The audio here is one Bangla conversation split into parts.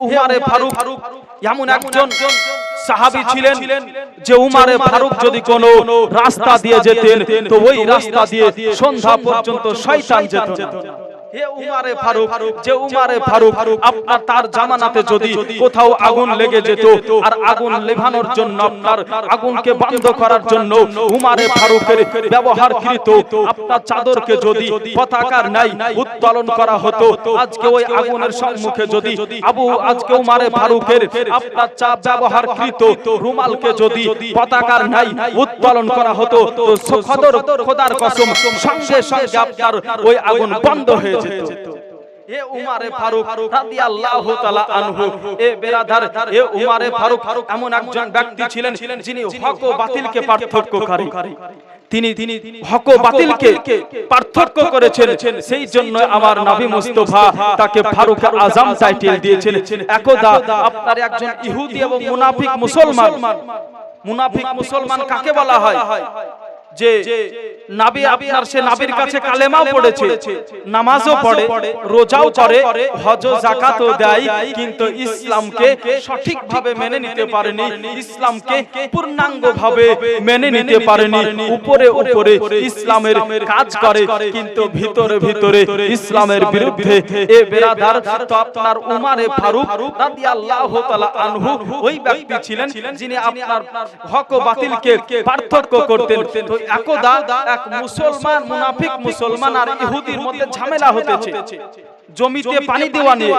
উমারে ফারুক। এমন একজন সাহাবী ছিলেন যে উমারে ফারুক যদি কোন রাস্তা দিয়ে যেতেন তো ওই রাস্তা দিয়ে সন্ধ্যা পর্যন্ত শয়তান যেত না। হে উমারে ফারুক যে উমারে ফারুক আপনার তার জামানাতে যদি কোথাও আগুন লেগে যেত আর আগুন লেভানোর জন্য আপনার আগুনকে বন্ধ করার জন্য উমারে ফারুকের ব্যবহারকৃত আপনার চাদরকে যদি পতাকার নাই উত্তোলন করা হতো আজকে ওই আগুনের সম্মুখে যদি আবু আজকে উমারে ফারুকের আপনার চা ব্যবহারকৃত রুমালকে যদি পতাকার নাই উত্তোলন করা হতো তো খোদার কসম সঙ্গে সঙ্গে আপনার ওই আগুন বন্ধ হয়ে যেত এ উমারে ফারুক রাদিয়াল্লাহু তাআলা আনহু। এ বেরাদার এ উমারে ফারুক এমন একজন ব্যক্তি ছিলেন যিনি হক ও বাতিলকে পার্থক্যকারী তিনি তিনি হক ও বাতিলকে পার্থক্য করেছেন। সেই জন্য আমার নবী মুস্তাফা তাকে ফারুক আজম টাইটেল দিয়েছেন একদা আপনার একজন ইহুদি এবং মুনাফিক মুসলমান। মুনাফিক মুসলমান কাকে বলা হয়? যে নাবি আপনার সে নাবির কাছে কালেমাও পড়েছে নামাজও পড়ে রোজাও করে হজ জাকাতও দেয় কিন্তু ইসলামকে সঠিকভাবে মেনে নিতে পারেনি ইসলামকে পূর্ণাঙ্গভাবে মেনে নিতে পারেনি উপরে উপরে ইসলামের কাজ করে কিন্তু ভিতরে ভিতরে ইসলামের বিরুদ্ধে এ বেরাদার তো আপনার উমারে ফারুক রাদিয়াল্লাহু তাআলা আনহু ওই ব্যক্তি ছিলেন যিনি আপনার হক ও বাতিলকে পার্থক্য করতেন। তো একদা এক মুসলমান মুনাফিক মুসলমান আর ইহুদির মধ্যে ঝামেলা হতেছে। জমিতে পানি দেওয়া নিয়ে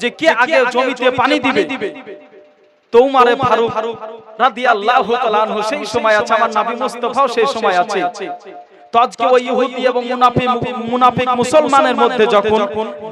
যে কে আগে জমিতে পানি দিবে? দিবে? উমারে ফারুক রাদিয়াল্লাহু তাআলা সেই সময় আছে আমার নবী মুস্তাফাও সেই সময় আছে। তো আজকে ওই ইহুদি এবং মুনাফিক মুনাফিক মুসলমানের মধ্যে যখন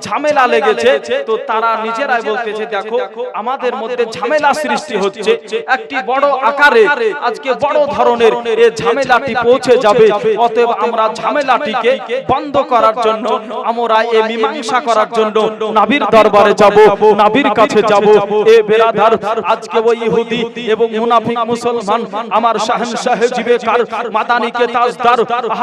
ঝামেলা লেগেছে, তো তারা নিজেরাই বলতেছে, দেখো, আমাদের মধ্যে ঝামেলা সৃষ্টি হচ্ছে। একটি বড় আকারে আজকে বড় ধরনের এই ঝামেলাটি পৌঁছে যাবে। অতএব আমরা ঝামেলাটিকে বন্ধ করার জন্য, আমরা এই মীমাংসা করার জন্য নাবির দরবারে যাব, নাবির কাছে যাব। এ বেরাদার আজকে ওই ইহুদি এবং মুনাফিক মুসলমান আমার শাহেন শাহে জিবে কার মাদানিকে তাজদার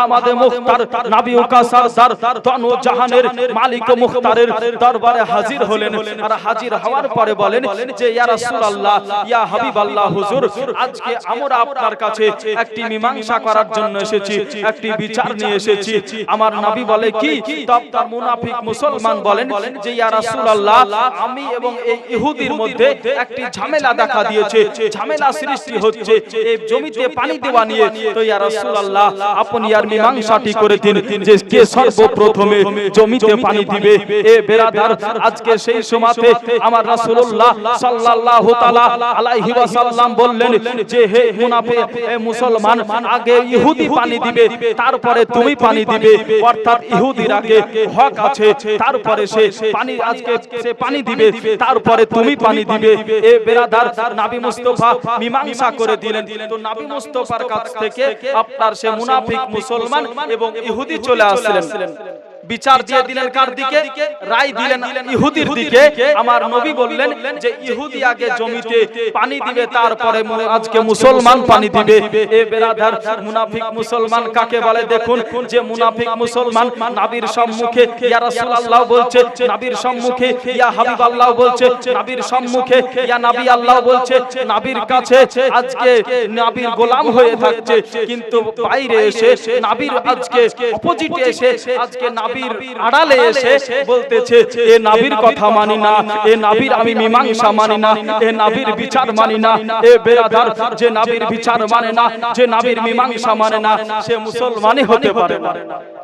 আহমদে মুখতার নবী কা সরদার তনু জাহানের মালিক মুখতারের দরবারে হাজির হলেন। আর হাজির হওয়ার পরে বলেন যে ইয়া রাসূলুল্লাহ ইয়া হাবিবাল্লাহ হুজুর আজকে আমরা আপনার কাছে একটি মীমাংসা করার জন্য এসেছি একটি বিচার নিয়ে এসেছি। আমার নবী বলে কি? তব তার মুনাফিক মুসলমান বলেন যে ইয়া রাসূলুল্লাহ আমি এবং এই ইহুদির মধ্যে একটি ঝামেলা দেখা দিয়েছে ঝামেলা সৃষ্টি হচ্ছে এই জমিতে পানি দেওয়া নিয়ে তো ইয়া রাসূলুল্লাহ আপনি আর মীমাংসাটি করে দিন যে কে সর্বপ্রথমে জমিতে পানি দিবে? এ বেরাদার আজকে সেই সময়তে আমার রাসূলুল্লাহ সাল্লাল্লাহু তাআলা আলাইহি ওয়াসাল্লাম বললেন যে, হে মুনাফিক হে মুসলমান, আগে ইহুদি পানি দিবে, তারপরে তুমি পানি দিবে। অর্থাৎ ইহুদির আগে হক আছে, তারপরে সে পানি, আজকে সে পানি দিবে, তারপরে তুমি পানি দিবে। এ বেরাদার নবী মুস্তাফা মীমাংসা করে দিলেন। তো নবী মুস্তাফার কাছ থেকে আপনার সে মুনাফিক মুসলমান এবং ইহুদি চলে আসলেন। বিচার দিয়ে দিলেন কার দিকে? রায় দিলেন ইহুদির দিকে। আমার নবী বললেন যে ইহুদি আগে জমিতে পানি দিবে তারপরে আজকে মুসলমান পানি দিবে। এ বেরাদার মুনাফিক মুসলমান কাকে বলে? দেখুন যে মুনাফিক মুসলমান নবীর সম্মুখে ইয়া রাসূলুল্লাহ বলছে নবীর সম্মুখে ইয়া হাবিবাল্লাহ বলছে নবীর সম্মুখে ইয়া নবী আল্লাহ বলছে নবীর কাছে আজকে নবীর গোলাম হয়ে থাকছে কিন্তু বাইরে এসে নবীর আজকে অপোজিটে এসে আজকে নবীর আড়ালে এসে বলতেছে এ নাবির কথা মানি না এ নাবির আমি মীমাংসা মানি না এ নাবির বিচার মানি না এ বেরাদার যে নাবির বিচার মানে না যে নাবির মীমাংসা মানে না সে মুসলমানই হতে পারে না।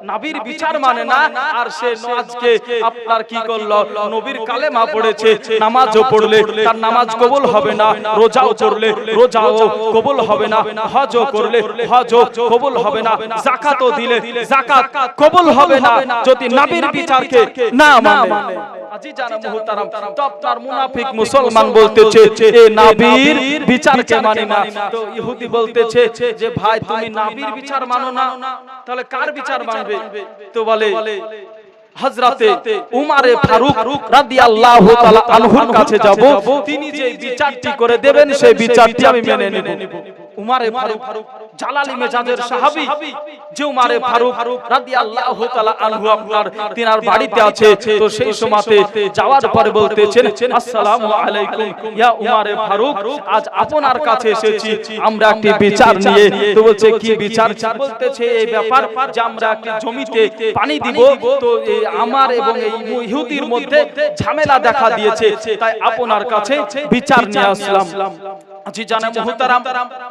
নাবির বিচার মানে না আর সে আজকে আপনার কি করল? নবীর কালেমা পড়েছে নামাজও পড়লে তার নামাজ কবুল হবে না রোজাও করলে রোজাও কবুল হবে না হজও করলে হজও কবুল হবে না যাকাতও দিলে যাকাত কবুল হবে না যদি নবীর বিচারকে না মানে। আজি জানা মুহতারাম তো আপনার মুনাফিক মুসলমান বলতেছে এ নবীর বিচারকে মানে না। তো ইহুদি বলতেছে যে ভাই তুমি নবীর বিচার মানো না। তাহলে কার বিচার মানবে তো বলে হযরতে উমারে ফারুক রাদিয়াল্লাহু তাআলা আনহুর কাছে যাব। তিনি যে বিচারটি করে দেবেন সেই বিচারটি আমি মেনে নেব। উমারে ফারুক জালালি মেজাজের সাহাবী যে উমারে ফারুক রাদিয়াল্লাহু তাআলা আনহু আপনার তিনার বাড়িতে আছে তো সেই সময়তে যাওয়ার পরে বলতেছেন আসসালামু আলাইকুম ইয়া উমারে ফারুক আজ আপনার কাছে এসেছি আমরা একটি বিচার নিয়ে তো বলছে কি বিচার বলতেছে এই ব্যাপার যে আমরা একটি জমিতে পানি দিব তো এই আমার এবং এই ইহুদির মধ্যে ঝামেলা দেখা দিয়েছে তাই আপনার কাছে বিচার নিয়ে আসলাম মুহতারাম।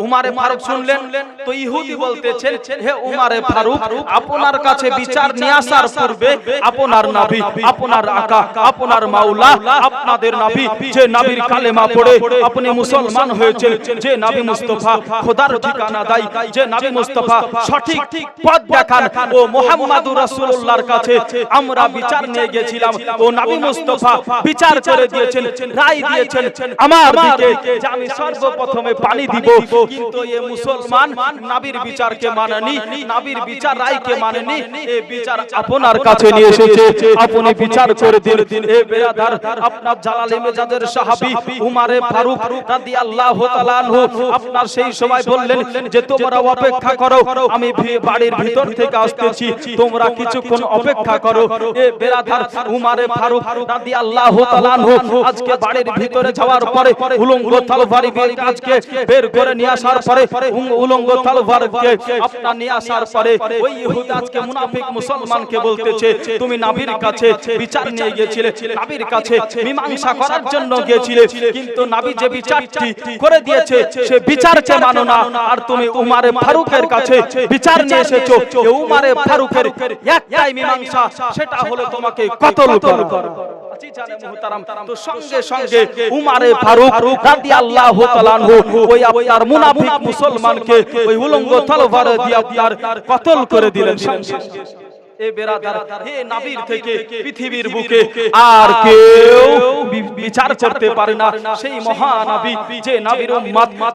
উমারে ফারুক শুনলেন তো ইহুদি বলতেছেন হে উমারে ফারুক আপনার কাছে বিচার নিয়ে আসার পূর্বে আপনার নবী আপনার আকা আপনার মাওলা আপনাদের নবী যে নবীর কালেমা পড়ে আপনি মুসলমান যে নবী মুস্তাফা খোদার ঠিকানা দেয় যে নবী মুস্তাফা সঠিক পথ দেখান। ও মুহাম্মাদুর রাসূলুল্লাহর কাছে আমরা বিচার নিয়ে গেছিলাম ও নবী মুস্তাফা বিচার করে দিয়েছেন রায় দিয়েছেন। আমার দিকে যে আমি সর্বপ্রথমে পানি দিব। কিন্তু এ মুসলমান নবীর বিচারকে মানেনি নবীর বিচার রায়কে মানেনি। এ বিচার আপনার কাছে নিয়ে এসেছে। আপনি বিচার করে দিন। এ বেরাদার আপনার জালালে মেজাদের সাহাবী উমারে ফারুক রাদিয়াল্লাহু তাআলা আনহু আপনার সেই সময় বললেন যে তোমরা অপেক্ষা করো। আমি বাড়ির ভিতর থেকে আসতেছি। তোমরা কিছুক্ষণ অপেক্ষা করো। এ বেরাদার উমারে ফারুক রাদিয়াল্লাহু তাআলা আনহু আজকে বাড়ির ভিতরে যাওয়ার পরে উলঙ্গ তলবারি বের আজকে বের করে নিয়ে আসার পরে উলঙ্গ তলবারকে আপনার নিয়ে আসার পরে ওই ইহুদ মুনাফিক মুসলমানকে বলতেছে, তুমি নাবির কাছে বিচার নিয়ে গিয়েছিলে নাবির কাছে মীমাংসা করার জন্য গিয়েছিলে, কিন্তু নাবি যে বিচারটি করে দিয়েছে, সে বিচারকে মানো না। আর তুমি উমারে ফারুকের কাছে বিচার নিয়ে এসেছ উমারে ফারুকের একটাই মীমাংসা, সেটা হলো তোমাকে কতল করা। তো সঙ্গে সঙ্গে উমারে ফারুক রাদিয়াল্লাহু তাআলা ওই আপনার মুনাফিক মুসলমানকে ওই উলঙ্গ তলবার দিয়ে আপনার কতল করে দিলেন সঙ্গে এ বেরাদার হে নাবির থেকে পৃথিবীর বুকে আর কেউ বিচার করতে পারে না। সেই মহানবী যে নাবির উম্মত